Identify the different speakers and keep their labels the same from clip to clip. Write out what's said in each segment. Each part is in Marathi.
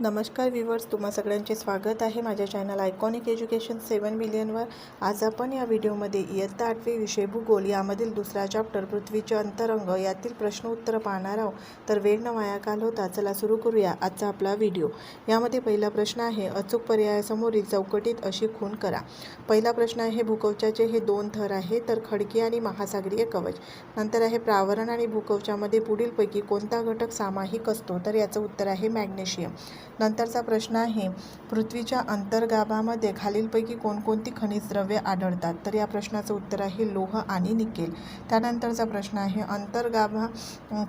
Speaker 1: नमस्कार व्हिवर्स तुम्हा सगळ्यांचे स्वागत आहे माझ्या चॅनल आयकॉनिक एज्युकेशन सेवन मिलियनवर आज आपण या व्हिडिओमध्ये इयत्ता आठवी विषय भूगोल यामधील दुसरा चॅप्टर पृथ्वीचे अंतरंग यातील प्रश्न उत्तर पाहणार आहोत. तर वेळ न वाया होता चला सुरू करूया आजचा आपला व्हिडिओ यामध्ये पहिला प्रश्न आहे अचूक पर्यायासमोरील चौकटीत अशी खून करा. पहिला प्रश्न आहे भूकवचाचे हे दोन थर आहे तर खडकी आणि महासागरीय कवच. नंतर आहे प्रावरण आणि भूकवचामध्ये पुढीलपैकी कोणता घटक सामायिक असतो? तर याचं उत्तर आहे मॅग्नेशियम. नंतरचा प्रश्न आहे पृथ्वीच्या अंतर्गाभामध्ये खालीलपैकी कोणकोणती खनिज द्रव्ये आढळतात? तर या प्रश्नाचं उत्तर आहे लोह आणि निकेल. त्यानंतरचा प्रश्न आहे अंतर्गाभा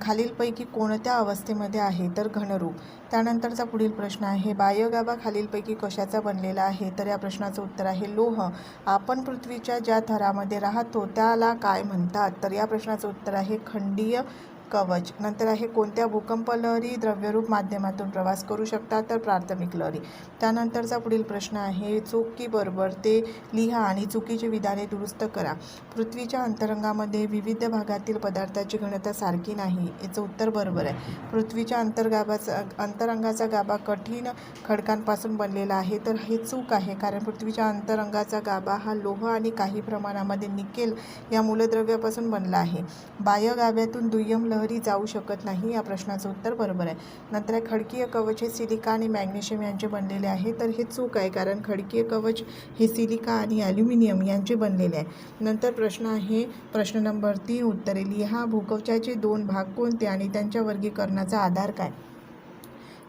Speaker 1: खालीलपैकी कोणत्या अवस्थेमध्ये आहे? तर घनरूप. त्यानंतरचा पुढील प्रश्न आहे बाह्यगाभा खालीलपैकी कशाचा बनलेला आहे? तर या प्रश्नाचं उत्तर आहे लोह. आपण पृथ्वीच्या ज्या थरामध्ये राहतो त्याला काय म्हणतात? तर या प्रश्नाचं उत्तर आहे खंडीय कवच. नंतर आहे कोणत्या भूकंप लहरी द्रव्यरूप माध्यमातून प्रवास करू शकतात? तर प्राथमिक लहरी. त्यानंतरचा पुढील प्रश्न आहे चुकीबरोबर ते लिहा आणि चुकीची विधाने दुरुस्त करा. पृथ्वीच्या अंतरंगामध्ये विविध भागातील पदार्थाची घनता सारखी नाही याचं उत्तर बरोबर आहे. पृथ्वीच्या अंतर्गाभाचा अंतरंगाचा गाभा कठीण खडकांपासून बनलेला आहे तर हे चूक आहे कारण पृथ्वीच्या अंतरंगाचा गाभा हा लोह आणि काही प्रमाणामध्ये निकेल या मूलद्रव्यापासून बनला आहे. बाह्य गाभ्यातून दुय्यम लहरी जाऊ शकत नाही या प्रश्नाचं उत्तर बरोबर आहे. नंतर आहे खडकीय कवच हे सिलिका आणि मॅग्नेशियम यांचे बनलेले आहे. तर हे चूक आहे कारण खडकीय कवच हे सिलिका आणि ॲल्युमिनियम यांचे बनलेले आहे. नंतर प्रश्न आहे प्रश्न नंबर तीन उत्तरे लिहा. भूकवचाचे दोन भाग कोणते आणि त्यांच्या वर्गीकरणाचा आधार काय?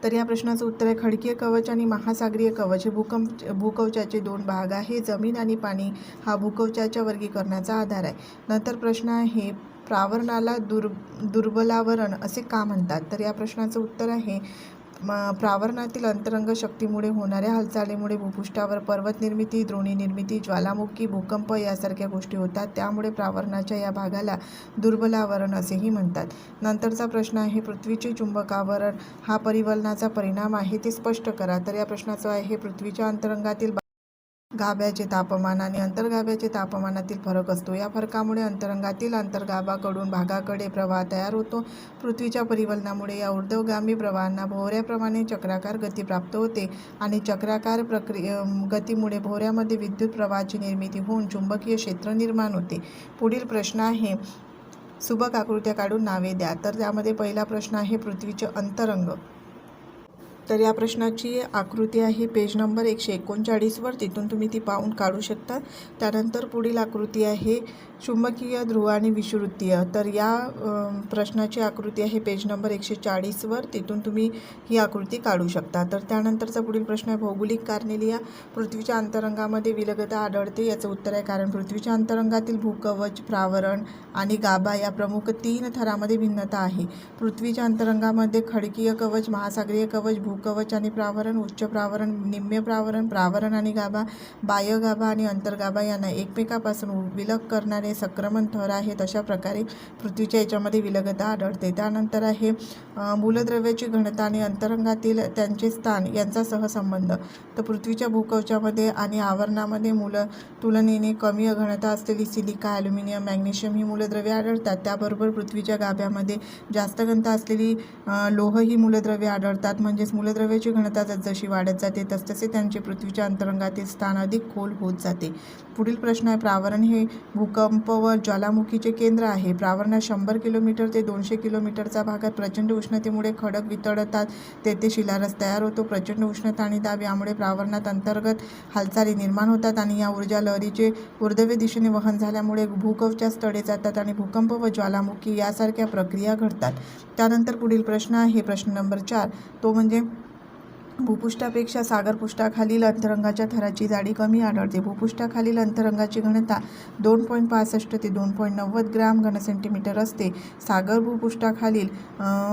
Speaker 1: तर या प्रश्नाचं उत्तर आहे खडकीय कवच आणि महासागरीय कवच. हे भूकंप भूकवचाचे दोन भाग आहे. जमीन आणि पाणी हा भूकवचाच्या वर्गीकरणाचा आधार आहे. नंतर प्रश्न आहे प्रावरणाला दुर् दुर्बलावरण असे का म्हणतात? तर या प्रश्नाचं उत्तर आहे म प्रावरणातील अंतरंग शक्तीमुळे होणाऱ्या हालचालीमुळे भूपृष्ठावर पर्वत निर्मिती द्रोणी निर्मिती ज्वालामुखी भूकंप यासारख्या गोष्टी होतात. त्यामुळे प्रावरणाच्या या भागाला दुर्बलावरण असेही म्हणतात. नंतरचा प्रश्न आहे पृथ्वीचे चुंबकावरण हा परिवलनाचा परिणाम आहे ते स्पष्ट करा. तर या प्रश्नाचं आहे पृथ्वीच्या अंतरंगातील गाभ्याचे तापमान आणि अंतर्गाभ्याचे तापमानातील फरक असतो. या फरकामुळे अंतरंगातील अंतर्गाभाकडून भागाकडे प्रवाह तयार होतो. पृथ्वीच्या परिवलनामुळे या ऊर्ध्वगामी प्रवाहांना भोवऱ्याप्रमाणे चक्राकार गती प्राप्त होते आणि चक्राकार प्रक्रिय गतीमुळे भोवऱ्यामध्ये विद्युत प्रवाहाची निर्मिती होऊन चुंबकीय क्षेत्र निर्माण होते. पुढील प्रश्न आहे सुबक आकृत्या काढून नावे द्या. तर त्यामध्ये पहिला प्रश्न आहे पृथ्वीचे अंतरंग. तर या प्रश्नाची आकृती आहे. पेज नंबर एकशे एकोणचाळीसवर तिथून तुम्ही ती पाहून काढू शकता. त्यानंतर पुढील आकृती आहे. चुंबकीय ध्रुव आणि विषुवृत्तीय तर या प्रश्नाची आकृती आहे पेज नंबर एकशे चाळीसवर तिथून तुम्ही ही आकृती काढू शकता. तर त्यानंतरचा पुढील प्रश्न आहे भौगोलिक कारणे लिहा पृथ्वीच्या अंतरंगामध्ये विलगता आढळते. याचं उत्तर आहे कारण पृथ्वीच्या अंतरंगातील भूकवच प्रावरण आणि गाभा या प्रमुख तीन थरामध्ये भिन्नता आहे. पृथ्वीच्या अंतरंगामध्ये खडकीय कवच महासागरीय कवच भूकवच आणि प्रावरण उच्च प्रावरण निम्य प्रावरण प्रावरण आणि गाभा बाह्य गाभा आणि अंतर्गाभा यांना एकमेकापासून विलग करणारे संक्रमण थर आहेत अशा प्रकारे पृथ्वीच्या याच्यामध्ये विलगता आढळते. त्यानंतर आहे मूलद्रव्याची घनता आणि अंतरंगातील त्यांचे स्थान यांचा सहसंबंध. तर पृथ्वीच्या भूकवचामध्ये आणि आवरणामध्ये मूल तुलनेने कमी घनता असलेली सिलिका ॲल्युमिनियम मॅग्नेशियम ही मूलद्रव्ये आढळतात. त्याबरोबर पृथ्वीच्या गाभ्यामध्ये जास्त घनता असलेली लोह ही मूलद्रव्ये आढळतात. म्हणजेच मूल मूलद्रव्याची घनता जसजशी वाढत जाते तसतसे त्यांचे पृथ्वीच्या अंतरंगातील स्थान अधिक खोल होत जाते. पुढील प्रश्न आहे प्रावरण हे भूकंप व ज्वालामुखीचे केंद्र आहे. प्रावरणात शंभर किलोमीटर ते दोनशे किलोमीटरचा भागात प्रचंड उष्णतेमुळे खडक वितळतात. तेथे शिलारस तयार होतो. प्रचंड उष्णता आणि दाब यामुळे प्रावरणात अंतर्गत हालचाली निर्माण होतात आणि या ऊर्जा लहरीचे ऊर्धव्य दिशेने वहन झाल्यामुळे भूकवचास स्थळे जातात आणि भूकंप व ज्वालामुखी यासारख्या प्रक्रिया घडतात. त्यानंतर पुढील प्रश्न आहे प्रश्न नंबर चार. तो म्हणजे भूपृष्ठापेक्षा सागरपृष्ठाखालील अंतरंगाच्या थराची जाडी कमी आढळते. भूपृष्ठाखालील अंतरंगाची घनता दोन पॉईंट पासष्ट ते दोन पॉईंट नव्वद ग्राम घनसेंटीमीटर असते. सागर भूपृष्ठाखालील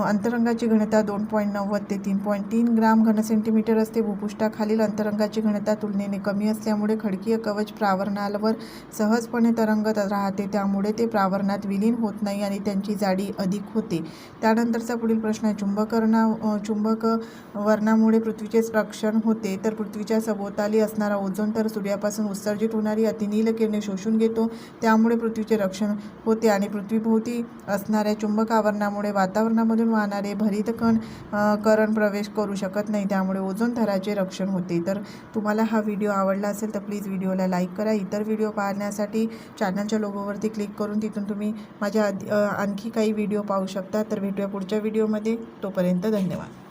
Speaker 1: अंतरंगाची घनता दोन पॉईंट नव्वद ते तीन पॉईंट तीन ग्राम घनसेंटीमीटर असते. भूपृष्ठाखालील अंतरंगाची घनता तुलनेने कमी असल्यामुळे खडकीय कवच प्रावरणावर सहजपणे तरंगत राहते. त्यामुळे ते प्रावरणात विलीन होत नाही आणि त्यांची जाडी अधिक होते. त्यानंतरचा पुढील प्रश्न आहे. चुंबकरणा चुंबक वर्णामुळे पृथ्वीचे रक्षण होते तर पृथ्वीच्या सभोवताली असणारा ओझोन तर सूर्यापासून उत्सर्जित होणारी अतिनील किरणे शोषून घेतो. त्यामुळे पृथ्वीचे रक्षण होते आणि पृथ्वीभोवती असणाऱ्या चुंबक आवरणामुळे वातावरणामधून वाहणारे भरित कण करण प्रवेश करू शकत नाही. त्यामुळे ओझोन थराचे रक्षण होते. तर तुम्हाला हा व्हिडिओ आवडला असेल तर प्लीज व्हिडिओला लाईक करा. इतर व्हिडिओ पाहण्यासाठी चॅनलच्या लोगोवरती क्लिक करून तिथून तुम्ही माझ्या आणखी काही व्हिडिओ पाहू शकता. तर भेटूया पुढच्या व्हिडिओमध्ये. तोपर्यंत धन्यवाद.